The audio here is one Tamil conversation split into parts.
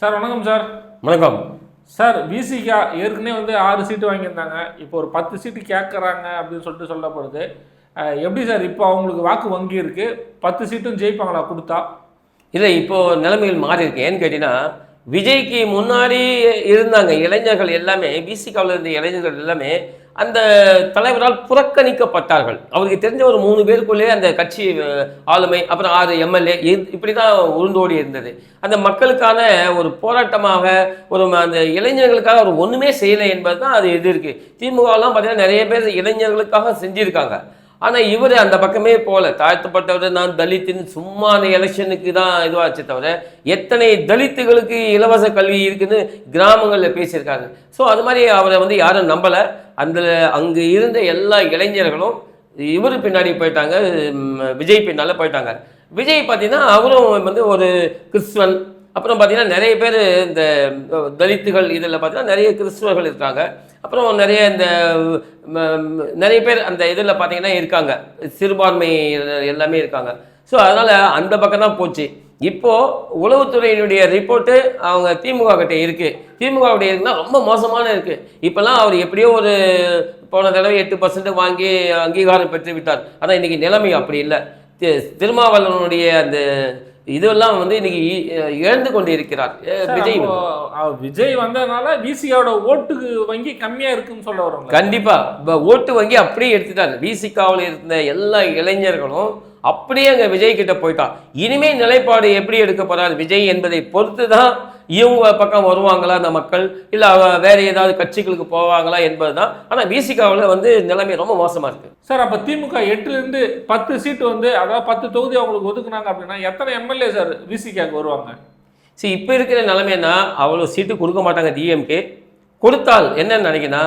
சார் வணக்கம் சார். வணக்கம். சார் விசிகா ஏற்கனவே வந்து ஆறு சீட்டு வாங்கியிருந்தாங்க. இப்போ ஒரு பத்து சீட்டு கேட்குறாங்க அப்படின்னு சொல்லிட்டு சொல்லப்படுது. எப்படி சார் இப்போ அவங்களுக்கு வாக்கு வங்கி இருக்கு? பத்து சீட்டும் ஜெயிப்பாங்களா கொடுத்தா? இல்லை இப்போ நிலைமைகள் மாறி இருக்கு. ஏன்னு கேட்டீங்கன்னா விஜய்க்கு முன்னாடி இருந்தாங்க இளைஞர்கள் எல்லாமே பிசிகாவில் இருந்த இளைஞர்கள் எல்லாமே அந்த தலைவரால் புறக்கணிக்கப்பட்டார்கள். அவருக்கு தெரிஞ்ச ஒரு மூணு பேருக்குள்ளே அந்த கட்சி ஆளுமை அப்புறம் ஆறு எம்எல்ஏ இப்படி தான் உருண்டோடி இருந்தது. அந்த மக்களுக்கான ஒரு போராட்டமாக ஒரு அந்த இளைஞர்களுக்காக ஒரு ஒன்றுமே செய்யலை என்பது தான் அது இது இருக்குது திமுகலாம் பார்த்தீங்கன்னா நிறைய பேர் இளைஞர்களுக்காக செஞ்சுருக்காங்க. ஆனால் இவர் அந்த பக்கமே போகல தாழ்த்தப்பட்டவர் நான் தலித்துன்னு சும்மா அந்த எலெக்ஷனுக்கு தான் இதுவாச்சு தவிர எத்தனை தலித்துகளுக்கு இலவச கல்வி இருக்குன்னு கிராமங்களில் பேசியிருக்காங்க ஸோ அது மாதிரி அவரை வந்து யாரும் நம்பலை. அந்த அங்கே இருந்த எல்லா இளைஞர்களும் இவர் பின்னாடி போயிட்டாங்க விஜய் பின்னால் போயிட்டாங்க. விஜய் பார்த்தீங்கன்னா அவரும் வந்து ஒரு கிறிஸ்துவன் அப்புறம் பார்த்தீங்கன்னா நிறைய பேர் இந்த தலித்துகள் இதில் பார்த்தீங்கன்னா நிறைய கிறிஸ்துவர்கள் இருக்காங்க. அப்புறம் நிறைய இந்த நிறைய பேர் அந்த இதில் பார்த்தீங்கன்னா இருக்காங்க. சிறுபான்மை எல்லாமே இருக்காங்க. ஸோ அதனால் அந்த பக்கம் தான் போச்சு. இப்போது உளவுத்துறையினுடைய ரிப்போர்ட்டு அவங்க திமுக கிட்டே இருக்குது திமுக கிட்டே இருக்குன்னா ரொம்ப மோசமான இருக்குது இப்போல்லாம் அவர் எப்படியோ ஒரு போன தடவை எட்டு பர்சன்ட் வாங்கி அங்கீகாரம் பெற்று விட்டார் ஆனால் இன்றைக்கி நிலைமை அப்படி இல்லை. தி- திருமாவளவனுடைய அந்த இதெல்லாம் வந்து இன்னைக்கு இழந்து கொண்டு இருக்கிறார் விஜய் விஜய் வந்ததுனால விசிகாவோட ஓட்டுக்கு வங்கி கம்மியா இருக்குன்னு சொல்ல வரோங்க கண்டிப்பா. ஓட்டு வங்கி அப்படியே எடுத்துட்டாங்க விசிகாவில் இருந்த எல்லா இளைஞர்களும் அப்படியே அங்க விஜய் கிட்ட போயிட்டான். இனிமே நிலைப்பாடு எப்படி எடுக்க போறார் விஜய் என்பதை பொறுத்து தான் இவங்க பக்கம் வருவாங்களா அந்த மக்கள்? இல்ல வேற ஏதாவது கட்சிகளுக்கு போவாங்களா என்பதுதான். ஆனா விசிகாவில் வந்து நிலைமை ரொம்ப மோசமா இருக்கு. சார் அப்ப திமுக எட்டுல இருந்து பத்து சீட்டு வந்து அதாவது பத்து தொகுதி அவங்களுக்கு ஒதுக்குனாங்க அப்படின்னா எத்தனை எம்எல்ஏ சார் விசிகாக்கு வருவாங்க? சரி இப்போ இருக்கிற நிலைமைன்னா அவ்வளோ சீட்டு கொடுக்க மாட்டாங்க டிஎம்கே கொடுத்தால் என்னன்னு நினைக்கினா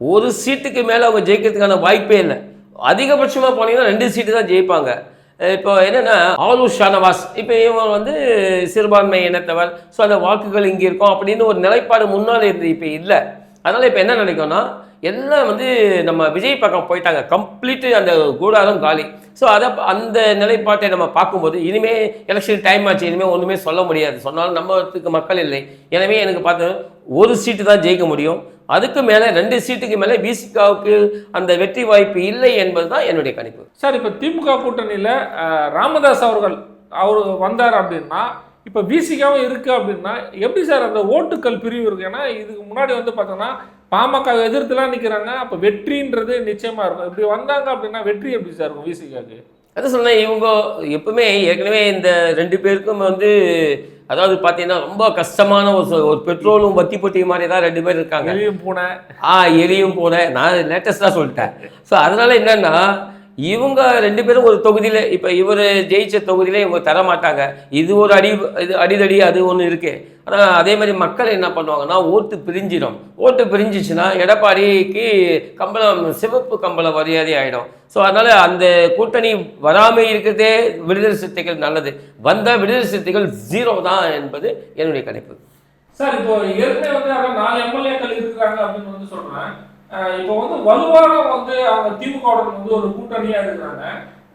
ஒரு சீட்டுக்கு மேலே அவங்க ஜெயிக்கிறதுக்கான வாய்ப்பே இல்லை. அதிகபட்சமாக போனீங்கன்னா ரெண்டு சீட்டு தான் ஜெயிப்பாங்க. இப்போ என்னென்னா ஆலூர் ஷானவாஸ் இப்போ இவங்க வந்து சிறுபான்மை இனத்தவர். ஸோ அந்த வாக்குகள் இங்கே இருக்கும் அப்படின்னு ஒரு நிலைப்பாடு முன்னால் இருந்து இப்போ இல்லை. அதனால் இப்போ என்ன நினைக்கும்னா எல்லாம் வந்து நம்ம விஜய் பக்கம் போயிட்டாங்க. கம்ப்ளீட்டு அந்த கூடாரம் காலி. ஸோ அதை அந்த நிலைப்பாட்டை நம்ம பார்க்கும்போது இனிமேல் எலெக்ஷன் டைம் ஆச்சு இனிமேல் ஒன்றுமே சொல்ல முடியாது. சொன்னாலும் நம்மத்துக்கு மக்கள் இல்லை. எனவே எனக்கு பார்த்து ஒரு சீட்டு தான் ஜெயிக்க முடியும். அதுக்கு மேலே ரெண்டு சீட்டுக்கு மேலே பிசிகாவுக்கு அந்த வெற்றி வாய்ப்பு இல்லை என்பது தான் என்னுடைய கணிப்பு. சார் இப்போ திமுக கூட்டணியில் ராமதாஸ் அவர்கள் அவர் வந்தார் அப்படின்னா இப்போ விசிகாவும் இருக்கு அப்படின்னா எப்படி சார் அந்த ஓட்டுக்கள் பிரிவு இருக்கு? ஏன்னா இதுக்கு முன்னாடி வந்து பார்த்தோன்னா பாமக எதிர்த்துலாம் நிற்கிறாங்க அப்போ வெற்றின்றது நிச்சயமா இருக்கும். இப்படி வந்தாங்க அப்படின்னா வெற்றி எப்படி சார் இருக்கும் விசிகாக்கு அது சொன்னேன் இவங்க எப்பவுமே ஏற்கனவே இந்த ரெண்டு பேருக்கும் வந்து அதாவது பார்த்தீங்கன்னா ரொம்ப கஷ்டமான ஒரு ஒரு பெட்ரோலும் வத்தி பொட்டி மாதிரி தான் ரெண்டு பேர் இருக்காங்க. எலியும் பூனை. ஆ எலியும் போனேன் நான் லேட்டஸ்டாக சொல்லிட்டேன். ஸோ அதனால என்னன்னா இவங்க ரெண்டு பேரும் ஒரு தொகுதியில் இப்போ இவர் ஜெயிச்ச தொகுதியில இவங்க தர மாட்டாங்க. இது ஒரு அடி இது அடிதடி அது ஒன்று இருக்கு. ஆனால் அதே மாதிரி மக்கள் என்ன பண்ணுவாங்கன்னா ஓட்டு பிரிஞ்சிடும். ஓட்டு பிரிஞ்சிச்சுன்னா எடப்பாடிக்கு கம்பளம் சிவப்பு கம்பளம் மரியாதை ஆகிடும் ஸோ அதனால் அந்த கூட்டணி வராமல் இருக்கிறதே விடுதலை சிறுத்தைகள் நல்லது. வந்தால் விடுதலை சிறுத்தைகள் ஜீரோ தான் என்பது என்னுடைய கணிப்பு. சார் இப்போ ஏற்கனவே வந்து நாலு எம்எல்ஏக்கள் இருக்கிறாங்க அப்படின்னு வந்து சொல்றேன். அஹ் இப்போ வந்து வலுவான வந்து அவங்க திமுக வந்து ஒரு கூட்டணியா இருக்கிறாங்க.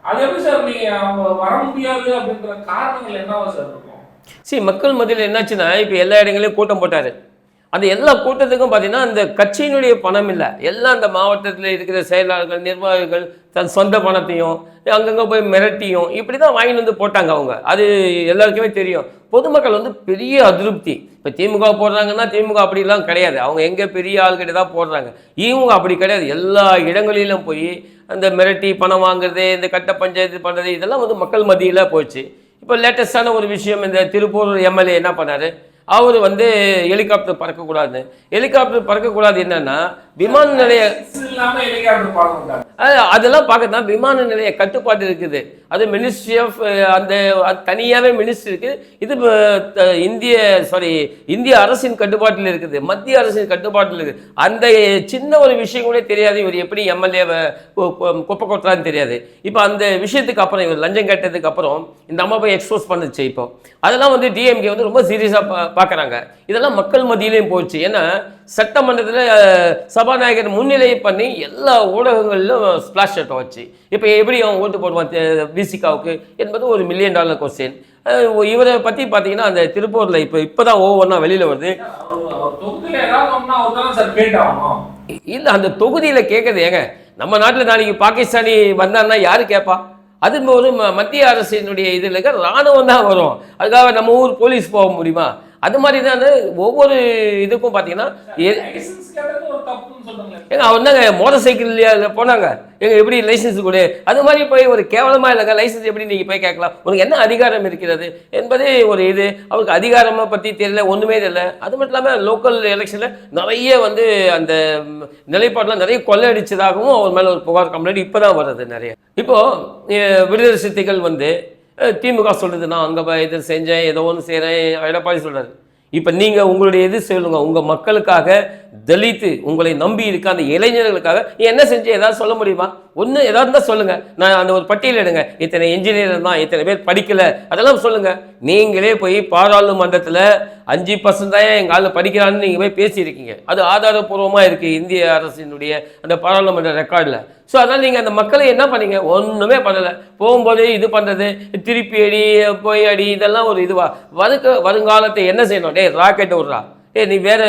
அது எப்படி சார் நீங்க அவங்க வர முடியாது அப்படின்ற காரணங்கள் என்னவா சார் இருக்கும்? சரி மக்கள் மத்தியில் என்னாச்சுன்னா இப்போ எல்லா இடங்களையும் கூட்டம் போட்டார். அந்த எல்லா கூட்டத்துக்கும் பார்த்தீங்கன்னா அந்த கட்சியினுடைய பணம் இல்லை. எல்லாம் அந்த மாவட்டத்தில் இருக்கிற செயலாளர்கள் நிர்வாகிகள் தன் சொந்த பணத்தையும் அங்கங்கே போய் மிரட்டியும் இப்படி தான் வாங்கிட்டு வந்து போட்டாங்க அவங்க. அது எல்லாருக்குமே தெரியும். பொதுமக்கள் வந்து பெரிய அதிருப்தி. இப்போ திமுக போடுறாங்கன்னா திமுக அப்படிலாம் கிடையாது. அவங்க எங்கே பெரிய ஆள்கிட்ட தான் போடுறாங்க. இவங்க அப்படி கிடையாது. எல்லா இடங்களிலும் போய் அந்த மிரட்டி பணம் வாங்குறது இந்த கட்ட பஞ்சாயத்து பண்ணுறது இதெல்லாம் வந்து மக்கள் மத்தியில் போச்சு. இப்போ லேட்டஸ்டான ஒரு விஷயம் இந்த திருப்பூர் எம்எல்ஏ என்ன பண்ணார்? அவர் வந்து ஹெலிகாப்டர் பறக்கக்கூடாது. ஹெலிகாப்டர் பறக்கக்கூடாது என்னன்னா விமான நிலைய அதெல்லாம் பார்க்க தான் விமான நிலைய கட்டுப்பாடு இருக்குது. அது மினிஸ்ட்ரி ஆஃப் uh, அந்த தனியாகவே மினிஸ்ட்ரி இருக்குது இது uh, த- இந்திய சாரி இந்திய அரசின் கட்டுப்பாட்டில் இருக்குது. மத்திய அரசின் கட்டுப்பாட்டில் இருக்குது அந்த சின்ன ஒரு விஷயம் கூட தெரியாது. இவர் எப்படி எம்எல்ஏவை குப்பை கொட்டுறான்னு தெரியாது. இப்போ அந்த விஷயத்துக்கு அப்புறம் இவர் லஞ்சம் கேட்டதுக்கு அப்புறம் இந்த அம்மா போய் எக்ஸ்போஸ் பண்ணுச்சு இப்போ. அதெல்லாம் வந்து டிஎம்கே வந்து ரொம்ப சீரியஸாக பா பார்க்குறாங்க இதெல்லாம் மக்கள் மத்தியிலையும் போச்சு. ஏன்னா சட்டமன்றத்தில் சபாநாயகர் முன்னிலை பண்ணி எல்லா ஊடகங்களிலும் ஸ்பிளாஷ் ஷர்ட்டை வச்சு. இப்போ எப்படி அவன் ஓட்டு போடுவான் விசிகாவுக்கு? என்பது ஒரு மில்லியன் டாலர் கொஸ்டின் இவரை பற்றி பார்த்தீங்கன்னா அந்த திருப்பூரில் இப்போ இப்போ தான் ஒவ்வொன்றா வெளியில் வருது. இல்லை அந்த தொகுதியில் கேட்குறது ஏங்க. நம்ம நாட்டில் நாளைக்கு பாகிஸ்தானி வந்தான்னா யார் கேட்பா அது ஒரு ம- மத்திய அரசினுடைய இதில் இருக்க ராணுவம் தான் வரும். அதுக்காக நம்ம ஊர் போலீஸ் போக முடியுமா? அது மாதிரி தான் அந்த ஒவ்வொரு இதுக்கும் பார்த்தீங்கன்னா ஏங்க அவன் தாங்க மோட்டார் சைக்கிள் போனாங்க. எங்க எப்படி லைசன்ஸ் கொடு? அது மாதிரி போய் ஒரு கேவலமா இல்லைங்க லைசன்ஸ் எப்படி நீங்க போய் கேட்கலாம்? உனக்கு என்ன அதிகாரம் இருக்கிறது? என்பதே ஒரு இது. அவருக்கு அதிகாரமா பத்தி தெரியல ஒண்ணுமே தெரியல. அது மட்டும் இல்லாம லோக்கல் எலெக்ஷன்ல நிறைய வந்து அந்த ம், நிலைப்பாடுலாம் நிறைய கொள்ளையடிச்சதாகவும் அவர் மேல ஒரு புகார் கம்ப்ளைண்ட் இப்பதான் வருது நிறைய. இப்போ அஹ், விடுதலை சிறுத்தைகள் வந்து திமுக சொல்கிறது நான் அங்கே இதை செஞ்சேன் ஏதோ ஒன்று செய்கிறேன் எடப்பாடி சொல்கிறாரு இப்போ நீங்கள் உங்களுடைய இது சொல்லுங்கள் உங்கள் மக்களுக்காக தலித்து உங்களை நம்பி இருக்க அந்த இளைஞர்களுக்காக நீ என்ன செஞ்சு ஏதாவது சொல்ல முடியுமா? ஒன்று ஏதாவது இருந்தால் சொல்லுங்கள் நான் அந்த ஒரு பட்டியல் எடுங்க. இத்தனை இன்ஜினியர் தான் இத்தனை பேர் படிக்கலை. அதெல்லாம் சொல்லுங்கள் நீங்களே போய் பாராளுமன்றத்தில் அஞ்சு பர்சன்ட் தான் எங்கள் ஆள் படிக்கிறான்னு நீங்கள் போய் பேசியிருக்கீங்க. அது ஆதாரப்பூர்வமாக இருக்குது இந்திய அரசினுடைய அந்த பாராளுமன்ற ரெக்கார்டில் ஸோ அதனால் நீங்கள் அந்த மக்களை என்ன பண்ணீங்க? ஒன்றுமே பண்ணலை. போகும்போது இது பண்ணுறது திருப்பி அடி போய் அடி இதெல்லாம் ஒரு இதுவாக வருக வருங்காலத்தை என்ன செய்யணும்? டே ராக்கெட் விட்றா. ஏ நீ வேற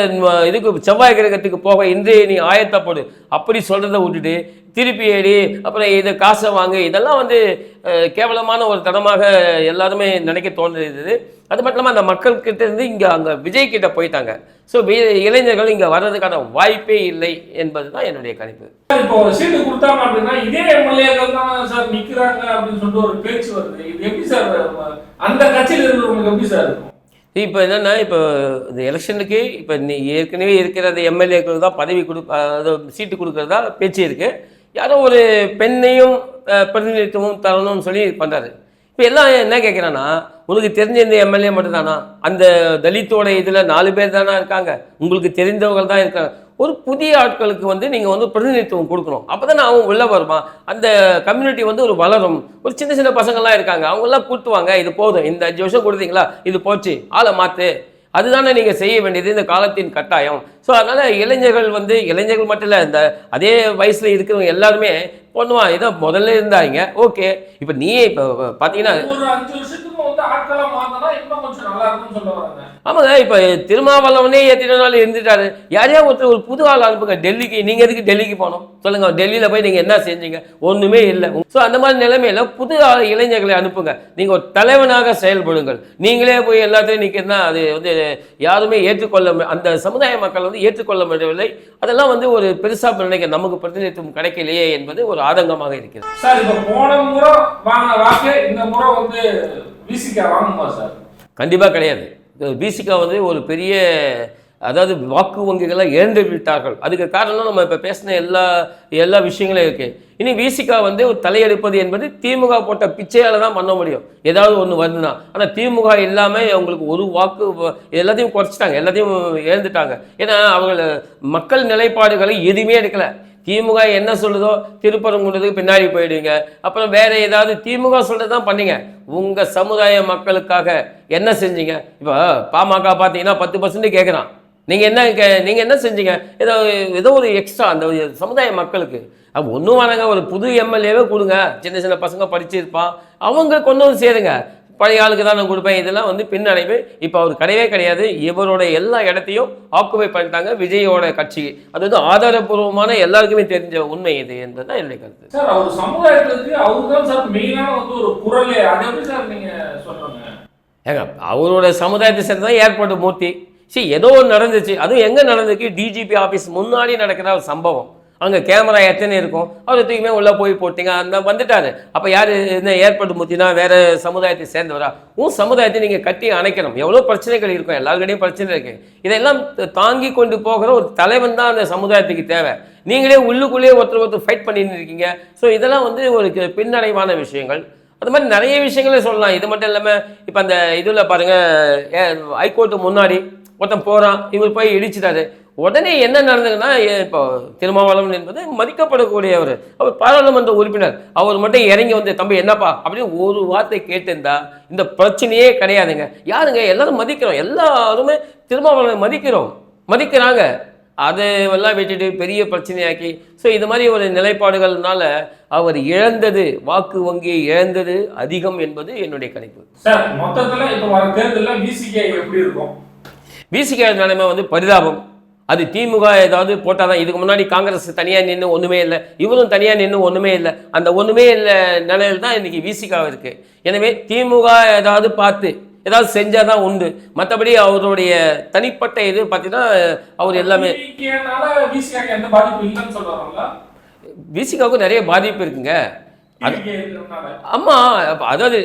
இதுக்கு செவ்வாய் கிரகத்துக்கு போக இன்றைய நீ ஆயத்தப்படு. அப்படி சொல்கிறத விட்டுட்டு திருப்பி அடி அப்புறம் இதை காசை வாங்கு. இதெல்லாம் வந்து கேவலமான ஒரு தனமாக எல்லாருமே நினைக்க தோன்றுது அது மட்டும் இல்லாமல் அந்த மக்கள்கிட்ட இருந்து இங்கே அங்கே விஜய் கிட்ட போயிட்டாங்க. ஸோ இளைஞர்கள் இங்கே வர்றதுக்கான வாய்ப்பே இல்லை என்பது தான் என்னுடைய கணிப்பு. இப்போ சீட்டு கொடுத்தாங்க அப்படின்னா இதே எம்எல்ஏக்கள் தான் சார் நிற்கிறாங்க அப்படின்னு சொல்லிட்டு ஒரு பேச்சு வருது. இது எப்படி சார் அந்த கட்சியில் இருக்கிறவங்களுக்கு எப்படி சார் இருக்கும்? இப்போ என்னென்னா இப்போ இந்த எலெக்ஷனுக்கு இப்போ நீ ஏற்கனவே இருக்கிற அந்த எம்எல்ஏக்கள் தான் பதவி கொடு அது சீட்டு கொடுக்குறதா பேச்சு இருக்குது யாரோ ஒரு பெண்ணையும் பிரதிநிதித்துவம் தரணும்னு சொல்லி பண்ணுறாரு இப்போ எல்லாம் என்ன கேட்குறேன்னா உனக்கு தெரிஞ்ச இந்த எம்எல்ஏ மட்டும்தானா? அந்த தலித்தோட இதில் நாலு பேர் தானா இருக்காங்க. உங்களுக்கு தெரிந்தவங்க தான் இருக்காங்க. ஒரு புதிய ஆட்களுக்கு வந்து நீங்கள் வந்து பிரதிநிதித்துவம் கொடுக்கணும். அப்போ தான் அவங்க உள்ளே வருமா? அந்த கம்யூனிட்டி வந்து ஒரு வளரும். ஒரு சின்ன சின்ன பசங்கள்லாம் இருக்காங்க. அவங்கெல்லாம் கூட்டுவாங்க. இது போதும். இந்த அஞ்சு வருஷம் கொடுத்தீங்களா? இது போச்சு. ஆளை மாற்று அதுதானே நீங்கள் செய்ய வேண்டியது இந்த காலத்தின் கட்டாயம். ஸோ அதனால் இளைஞர்கள் வந்து இளைஞர்கள் மட்டும் இல்லை இந்த அதே வயசில் இருக்கிறவங்க எல்லாருமே பண்ணுவான் ஏதோ முதல்ல இருந்தாங்க. ஓகே இப்போ நீயே இப்போ பார்த்தீங்கன்னா ஆமாங்க இப்போ திருமாவளவனே எத்தனை நாள் இருந்துட்டாரு. யாரையா ஒருத்தர் ஒரு புது ஆள் அனுப்புங்க டெல்லிக்கு நீங்கள் எதுக்கு டெல்லிக்கு போகணும்? சொல்லுங்க டெல்லியில் போய் நீங்கள் என்ன செஞ்சீங்க? ஒன்றுமே இல்லை. ஸோ அந்த மாதிரி நிலைமையில புது ஆள் இளைஞர்களை அனுப்புங்க. நீங்கள் ஒரு தலைவனாக செயல்படுங்கள். நீங்களே போய் எல்லாத்தையும் நிற்கிறதுனா அது வந்து யாருமே ஏற்றுக்கொள்ள அந்த சமுதாய மக்கள் வந்து ஏற்றுக்கொள்ள முடியவில்லை. அதெல்லாம் வந்து ஒரு பெருசாக நினைக்க நமக்கு பிரதிநிதித்துவம் கிடைக்கலையே என்பது ஒரு ஆதங்கமாக இருக்கிறது. சார் இப்போ போன முறை வாங்கின வாக்கு இந்த முறை வந்து விசிகா வாங்குமா சார்? கண்டிப்பாக கிடையாது. பிசிகா வந்து ஒரு பெரிய அதாவது வாக்கு வங்கிகளை இழந்து விட்டார்கள். அதுக்கு காரணம் நம்ம இப்போ பேசின எல்லா எல்லா விஷயங்களும் இருக்குது இனி விசிகா வந்து ஒரு தலையெடுப்பது என்பது திமுக போட்ட பிச்சையால் தான் பண்ண முடியும். ஏதாவது ஒன்று வருதுன்னா. ஆனால் திமுக இல்லாமல் அவங்களுக்கு ஒரு வாக்கு எல்லாத்தையும் குறைச்சிட்டாங்க. எல்லாத்தையும் இழந்துட்டாங்க ஏன்னா அவங்க மக்கள் நிலைப்பாடுகளை எதுவுமே எடுக்கலை. திமுக என்ன சொல்லுதோ திருப்பரங்குன்றதுக்கு பின்னாடி போயிடுவீங்க. அப்புறம் வேற ஏதாவது திமுக சொல்றது தான் பண்ணீங்க. உங்க சமுதாய மக்களுக்காக என்ன செஞ்சீங்க? இப்போ பாமக பார்த்தீங்கன்னா பத்து பர்சன்ட் கேட்குறான் நீங்கள் என்ன கே- நீங்கள் என்ன செஞ்சீங்க? ஏதோ ஏதோ ஒரு எக்ஸ்ட்ரா அந்த ஒரு சமுதாய மக்களுக்கு. அப்போ ஒன்றும் வேணாங்க ஒரு புது எம்எல்ஏவே கொடுங்க. சின்ன சின்ன பசங்க படிச்சிருப்பான். அவங்க கொண்டு வந்து சேருங்க. பழைய ஆளுக்கு தான் நான் கொடுப்பேன். இதெல்லாம் வந்து பின்னடைவு. இப்போ அவர் கிடையவே கிடையாது. இவரோட எல்லா இடத்தையும் ஆக்குபை பண்ணிட்டாங்க விஜயோட கட்சி. அது வந்து ஆதாரபூர்வமான எல்லாருக்குமே தெரிஞ்ச உண்மை இது என்பது தான் என்னுடைய கருத்து. சார் அவர் சமுதாயத்துக்கு அவர் தான் சார் மெயினான வந்து ஒரு குரலே. அதை எப்படி சார் நீங்க சொல்றீங்க? ஏங்க அவரோட சமுதாயத்தை சேர்ந்து தான் ஏற்பட்ட மூர்த்தி. சரி ஏதோ ஒன்று நடந்துச்சு. அதுவும் எங்கே நடந்துச்சு? டிஜிபி ஆஃபீஸ் முன்னாடி நடக்கிற ஒரு சம்பவம். அங்கே கேமரா எத்தனை இருக்கும்? அவர் தூக்கிமே உள்ளே போய் போட்டீங்க. அந்த வந்துட்டாரு அப்போ யார் என்ன ஏற்பட்டு முத்தினா வேறு சமுதாயத்தை சேர்ந்தவரா? உன் சமுதாயத்தை நீங்கள் கட்டி அணைக்கணும். எவ்வளோ பிரச்சனைகள் இருக்கும்? எல்லாருக்கிட்டையும் பிரச்சனை இருக்குது இதெல்லாம் தாங்கி கொண்டு போகிற ஒரு தலைவன் தான் அந்த சமுதாயத்துக்கு தேவை. நீங்களே உள்ளுக்குள்ளேயே ஒருத்தர் ஒருத்தர் ஃபைட் பண்ணிட்டு இருக்கீங்க. ஸோ இதெல்லாம் வந்து ஒரு பின்னடைவான விஷயங்கள். அது மாதிரி நிறைய விஷயங்களே சொல்லலாம். இது மட்டும் இல்லாமல் இப்போ அந்த இதில் பாருங்கள் ஹைகோர்ட்டு முன்னாடி ஒருத்தன் போகிறான் இவர் போய் இடிச்சிட்டாரு. உடனே என்ன நடந்ததுன்னா இப்போ திருமாவளவன் என்பது மதிக்கப்படக்கூடியவர் அவர் பாராளுமன்ற உறுப்பினர். அவர் மட்டும் இறங்கி வந்து தம்பி என்னப்பா? அப்படின்னு ஒரு வார்த்தை கேட்டிருந்தா இந்த பிரச்சனையே கிடையாதுங்க. யாருங்க? எல்லாரும் மதிக்கிறோம். எல்லாருமே திருமாவளவனை மதிக்கிறோம். மதிக்கிறாங்க. அதை எல்லாம் விட்டுட்டு பெரிய பிரச்சனையாக்கி ஸோ இது மாதிரி ஒரு நிலைப்பாடுகள்னால அவர் இழந்தது வாக்கு வங்கியை இழந்தது அதிகம் என்பது என்னுடைய கணிப்பு. சார் மொத்தத்துல இப்ப வர தேர்தல்ல விசிகே எப்படி இருக்கும்? விசிக நிலைமை வந்து பரிதாபம். அது திமுக ஏதாவது போட்டால் தான் இதுக்கு முன்னாடி காங்கிரஸ் தனியாக நின்று ஒன்றுமே இல்லை இவரும் தனியாக நின்று ஒன்றுமே இல்லை. அந்த ஒன்றுமே இல்லை நிலையில் தான் இன்னைக்கு விசிகா இருக்கு. எனவே திமுக ஏதாவது பார்த்து ஏதாவது செஞ்சால் தான் உண்டு. மற்றபடி அவருடைய தனிப்பட்ட இது பார்த்தீங்கன்னா அவர் எல்லாமே விசிகாவுக்கு நிறைய பாதிப்பு இருக்குங்க. ஆமாம் அதாவது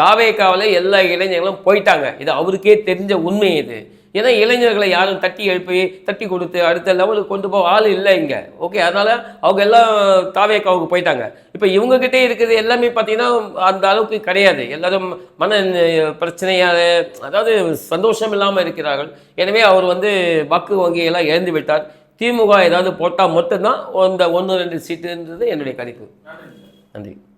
தாவேக்காவில் எல்லா இளைஞர்களும் போயிட்டாங்க. இது அவருக்கே தெரிஞ்ச உண்மை இது. ஏன்னா இளைஞர்களை யாரும் தட்டி எழுப்பி தட்டி கொடுத்து அடுத்த லெவலுக்கு கொண்டு போக ஆள் இல்லை இங்கே. ஓகே அதனால் அவங்க எல்லாம் தாவேக்காவுக்கு போயிட்டாங்க. இப்போ இவங்ககிட்டே இருக்கிறது எல்லாமே பார்த்தீங்கன்னா அந்த அளவுக்கு கிடையாது. எல்லாரும் மன பிரச்சனையால் அதாவது சந்தோஷம் இல்லாமல் இருக்கிறார்கள். எனவே அவர் வந்து வாக்கு வங்கியெல்லாம் இழந்து விட்டார். திமுக ஏதாவது போட்டால் மட்டும்தான் அந்த ஒன்று ரெண்டு சீட்டுன்றது என்னுடைய கணிப்பு. நன்றி.